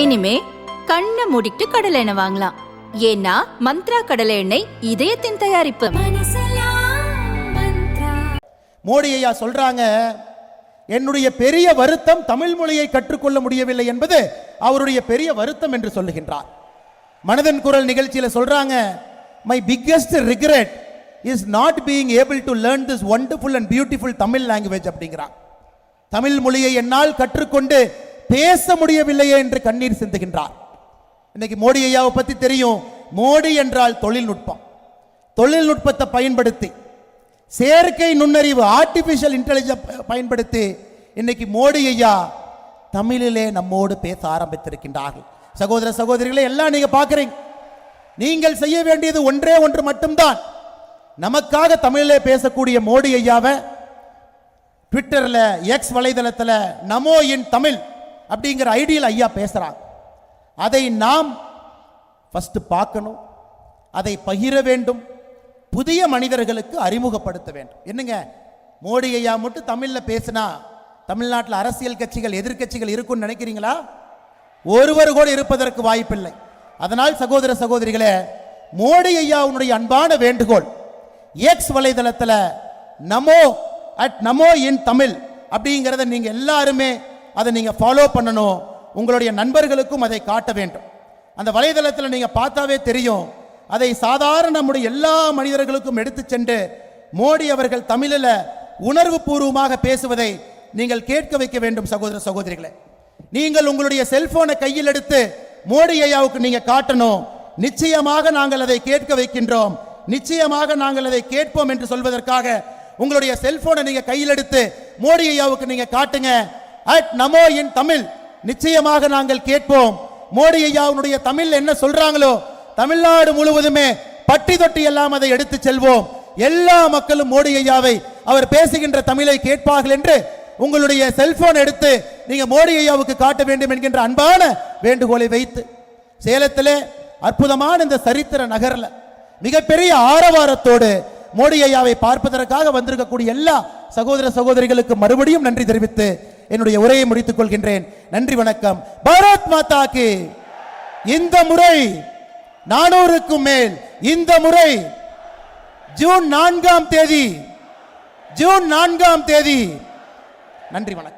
இனிமே கண்ணை மூடிட்டு கடலை எண்ணெய் வாங்கலாம். ஏன்னா மந்த்ரா கடலை எண்ணெய் இதயத்தின் தயாரிப்பு. மோடி ஐயா சொல்றாங்க என்னுடைய பெரிய வருத்தம் தமிழ் மொழியை கற்றுக்கொள்ள முடியவில்லை என்பது அவருடைய பெரிய வருத்தம் என்று சொல்லுகின்றார். மனதன் குரல் நிகழ்ச்சியில் சொல்றாங்க my biggest regret is not being able to learn this wonderful and beautiful Tamil language அப்படிங்கிறான் தமிழ் மொழியை என்னால் கற்றுக்கொண்டு பேச முடியவில்லையே என்று கண்ணீர் சிந்துகின்றார். இன்னைக்கு மோடி ஐயாவை பத்தி தெரியும். மோடி என்றால் தொழில்நுட்பம். தொழில்நுட்பத்தை பயன்படுத்தி செயற்கை நுண்ணறிவு ஆர்டிபிஷியல் இன்டெலிஜென்ஸ் பயன்படுத்தி இன்னைக்கு மோடி ஐயா தமிழிலே நம்மோடு பேச ஆரம்பித்திருக்கின்றார்கள். சகோதர சகோதரிகளை எல்லாம் நீங்க பார்க்குறீங்க. நீங்கள் செய்ய வேண்டியது ஒன்றே ஒன்று மட்டும்தான். நமக்காக தமிழிலே பேசக்கூடிய மோடி ஐயாவை ட்விட்டரில் எக்ஸ் வலைதளத்தில் நமோ இன் தமிழ் அப்படிங்கிற ஐடியில் ஐயா பேசுகிறாங்க அதை நாம் ஃபஸ்ட்டு பார்க்கணும். அதை பகிர வேண்டும். புதிய மனிதர்களுக்கு அறிமுகப்படுத்த வேண்டும். என்னங்க? மோடி ஐயா மட்டும் தமிழில் பேசினா தமிழ்நாட்டில் அரசியல் கட்சிகள் எதிர்க்கட்சிகள் இருக்கும்னு நினைக்கிறீங்களா? ஒருவர் கூட இருப்பதற்கு வாய்ப்பில்லை. அதனால் சகோதர சகோதரிகளே மோடி ஐயாவுடைய அன்பான வேண்டுகோள் எக்ஸ் வலைதளத்தில் நமோ அட் நமோ இன் தமிழ் அப்படிங்கிறத நீங்கள் எல்லாருமே அதை நீங்கள் ஃபாலோ பண்ணணும். உங்களுடைய நண்பர்களுக்கும் அதை காட்ட வேண்டும். அந்த வலைதளத்தில் நீங்கள் பார்த்தாவே தெரியும். அதை சாதாரண நம்முடைய எல்லா மனிதர்களுக்கும் எடுத்து சென்று மோடி அவர்கள் தமிழில் உணர்வு பூர்வமாக பேசுவதை நீங்கள் கேட்க வைக்க வேண்டும் சகோதர சகோதரிகளே. நீங்கள் உங்களுடைய செல்போனை கையில் எடுத்து மோடி ஐயாவுக்கு நீங்க காட்டணும். நிச்சயமாக நாங்கள் அதை கேட்க வைக்கின்றோம். நிச்சயமாக நாங்கள் அதை கேட்போம் என்று சொல்வதற்காக உங்களுடைய செல்போனை நீங்க கையில் எடுத்து மோடி ஐயாவுக்கு நீங்க காட்டுங்க. அட் நமோ இன் தமிழ். நிச்சயமாக நாங்கள் கேட்போம். மோடி ஐயாவுடைய தமிழ் என்ன சொல்றாங்களோ தமிழ்நாடு முழுவதுமே பட்டி தொட்டி எல்லாம் அதை எடுத்து செல்வோம். எல்லா மக்களும் மோடி ஐயாவை அவர் பேசுகின்ற தமிழை கேட்பார்கள் என்று உங்களுடைய செல்போன் எடுத்து நீங்க மோடி ஐயாவுக்கு காட்ட வேண்டும் என்கின்ற அன்பான வேண்டுகோளை வைத்து சேலத்திலே அற்புதமான இந்த சரித்திர நகர்ல மிகப்பெரிய ஆரவாரத்தோடு மோடி ஐயாவை பார்ப்பதற்காக வந்திருக்கக்கூடிய எல்லா சகோதர சகோதரிகளுக்கு மறுபடியும் நன்றி தெரிவித்து என்னுடைய உரையை முடித்துக் கொள்கின்றேன். நன்றி வணக்கம். பாரத் மாதாக்கு இந்த முறை நானூறுக்கும் மேல் இந்த முறை ஜூன் நான்காம் தேதி ஜூன் நான்காம் தேதி. நன்றி வணக்கம்.